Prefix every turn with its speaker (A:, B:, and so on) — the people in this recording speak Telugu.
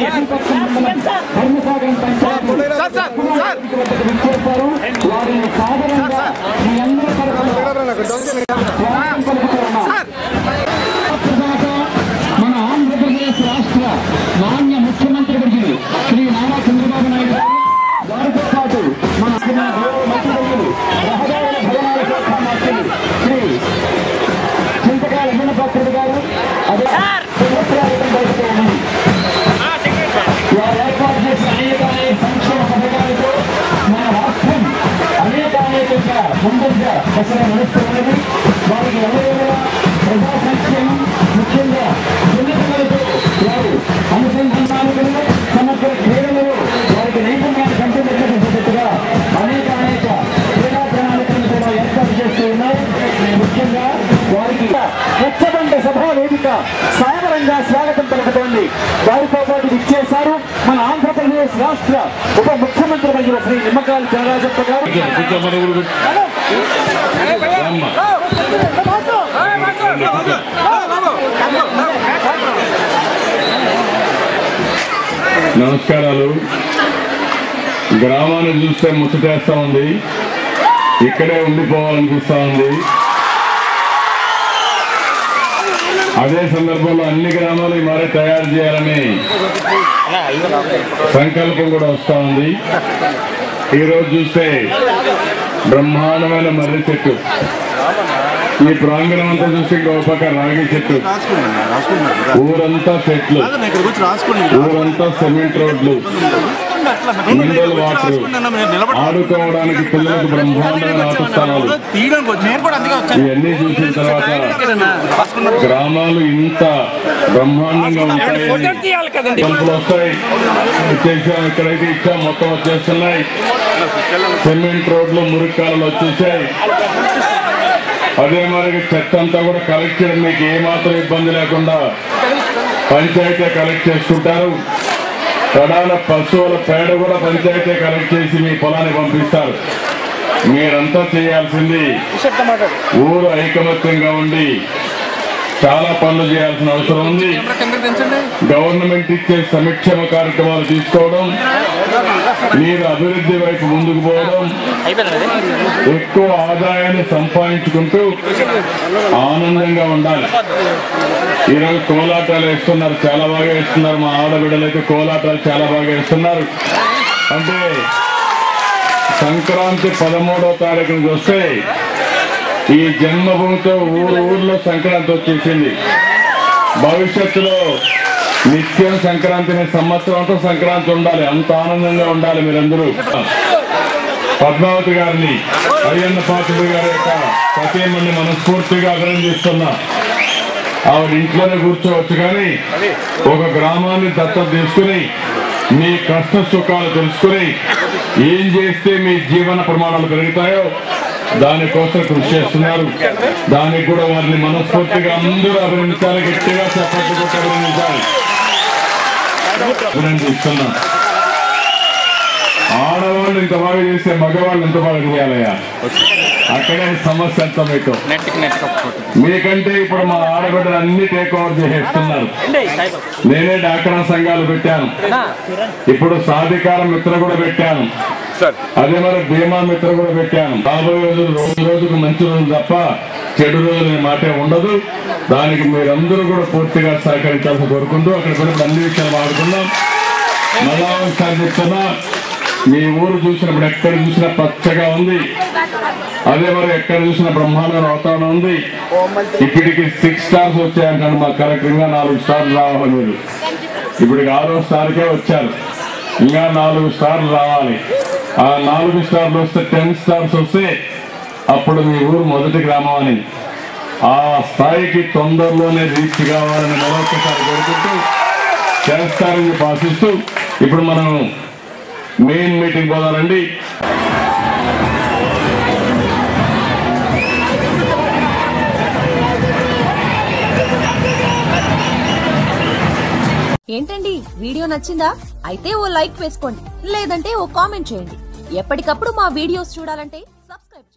A: చేసి ధర్మసాగరం
B: పంచాయతీ వారిని సాధారణంగా మీ అందరి వారు ఏర్పాటు చేసిన అనేక అనేక సంక్షేమ పథకాలతో మన రాష్ట్రం అనేక అనేక ముందుగా దశలో నడుస్తున్నది వారికి ఎవరైనా ప్రజా సంక్షేమం ముఖ్యంగా చిన్నపిల్లలతో వారు అనుసంధానాలు సమగ్ర క్రీడలలో వారికి నైపుణ్యాన్ని కంపెనీగా అనేక అనేక క్రీడా ప్రణాళికలను కూడా ఏర్పాటు చేస్తూ ఉన్నాయి ముఖ్యంగా వారికి రచ్చబండ సభా వేదిక సాయవరంగా స్వాగతం పలుకుతోంది వారితో పాటు నిమ్మకాయల చంద్రరాజప్ప గారు.
C: నమస్కారాలు. గ్రామాన్ని చూస్తే ముచ్చటేస్తా ఉంది. ఇక్కడే ఉండిపోవాలనిపిస్తా ఉంది. అదే సందర్భంలో అన్ని గ్రామాలు ఈ మరి తయారు చేయాలని సంకల్పం కూడా వస్తా ఉంది. ఈరోజు చూస్తే బ్రహ్మాండమైన మర్రి చెట్టు. ఈ ప్రాంగణం అంతా చూస్తే పక్క రాగి చెట్టు. ఊరంతా చెట్లు. ఊరంతా సిమెంట్ రోడ్లు. ఆడుకోవడానికి పిల్లలకు బ్రహ్మాండమైన ఆట స్థలాలు
A: వచ్చాను.
C: ఇవన్నీ చూసిన తర్వాత గ్రామాలు ఇంత బ్రహ్మాండంగా ఉంటాయి. వస్తాయి. ఇచ్చేసాం ఇక్కడైతే ఇచ్చాం మొత్తం వచ్చేస్తున్నాయి. సిమెంట్ రోడ్లు మురికాలు వచ్చేసాయి. అదే మరి చెత్త అంతా కూడా కలెక్ట్ చేయడం మీకు ఏమాత్రం ఇబ్బంది లేకుండా పంచాయతీ కలెక్ట్ చేసుకుంటారు. కడాల పశువుల పేడ కూడా పంచాయతీ కలెక్ట్ చేసి మీ పొలాన్ని పంపిస్తారు. మీరంతా చేయాల్సింది ఊరు ఐకమత్యంగా ఉండి చాలా పనులు చేయాల్సిన అవసరం ఉంది. గవర్నమెంట్ ఇచ్చే సంక్షేమ కార్యక్రమాలు తీసుకోవడం మీరు అభివృద్ధి వైపు ముందుకు పోవడం ఎక్కువ ఆదాయాన్ని సంపాదించుకుంటూ ఆనందంగా ఉండాలి. ఈరోజు కోలాటాలు వేస్తున్నారు చాలా బాగా వేస్తున్నారు. మా ఆడబిడ్డలైతే కోలాటాలు చాలా బాగా వేస్తున్నారు. అంటే సంక్రాంతి పదమూడో తారీఖు నుంచి వస్తే ఈ జన్మభూమితో ఊరు ఊర్లో సంక్రాంతి వచ్చేసింది. భవిష్యత్తులో నిత్యం సంక్రాంతిని సంవత్సరం అంతా సంక్రాంతి ఉండాలి. అంత ఆనందంగా ఉండాలి మీరందరూ. పద్మావతి గారిని అయ్యన్న పాత్రుడు గారి యొక్క సతీమణి మనస్ఫూర్తిగా అభినందిస్తున్నా. ఆవిడ ఇంట్లోనే కూర్చోవచ్చు కానీ ఒక గ్రామాన్ని దత్తత తీసుకుని మీ కష్ట సుఖాలు తెలుసుకుని ఏం చేస్తే మీ జీవన ప్రమాణాలు పెరుగుతాయో దానికోసం కృషి చేస్తున్నారు. దానికి కూడా వారిని మనస్ఫూర్తిగా అందరూ అభినందించాలి గట్టిగా చెప్పట్లు అభినందించాలి ఆడవాళ్ళు ఇంత బాగా చేస్తే మగవాళ్ళు ఎంత బాగా చేయాలయ్యా? అక్కడే సమస్య అంతా మీకు. మీకంటే ఇప్పుడు మా ఆడబిడ్డలు అన్ని టేక్ ఓవర్ చేసేస్తున్నారు. నేనే డాక్రా సంఘాలు పెట్టాను. ఇప్పుడు సాధికార మిత్ర కూడా పెట్టాను. అదే మరి బీమా మిత్ర కూడా పెట్టాను. రాబోయే రోజులు రోజు రోజుకు మంచి రోజులు తప్ప చెడు రోజులు మాటే ఉండదు. దానికి మీరందరూ కూడా పూర్తిగా సహకరించాల్సి కోరుకుంటూ అక్కడ కూడా అన్ని విషయాలు వాడుకుందాం మళ్ళా ఒకసారి చెప్తున్నా మీ ఊరు చూసినప్పుడు ఎక్కడ చూసినా పచ్చగా ఉంది. అదే మరి ఎక్కడ చూసిన బ్రహ్మాండ వాతావరణం ఉంది. ఇప్పటికి సిక్స్ స్టార్స్ వచ్చాయంటే మా కరెక్ట్గా నాలుగు స్టార్లు రావాలి మీరు ఇప్పటికి ఆరో స్టార్కే వచ్చారు. ఇంకా నాలుగు స్టార్లు రావాలి. ఆ నాలుగు స్టార్లు వస్తే టెన్ స్టార్స్ వస్తే అప్పుడు మీ ఊరు మొదటి గ్రామం అని ఆ స్థాయికి తొందరలోనే రీచ్ కావాలని మరొకసారి కోరుకుంటూ చేస్తారని చెప్పి ఆశిస్తూ ఇప్పుడు మనం మెయిన్ మీటింగ్ పోదానండి
D: ఏంటండి? వీడియో నచ్చిందా? అయితే ఓ లైక్ వేసుకోండి లేదంటే ఓ కామెంట్ చేయండి. ఎప్పటికప్పుడు మా వీడియోస్ చూడాలంటే సబ్స్క్రైబ్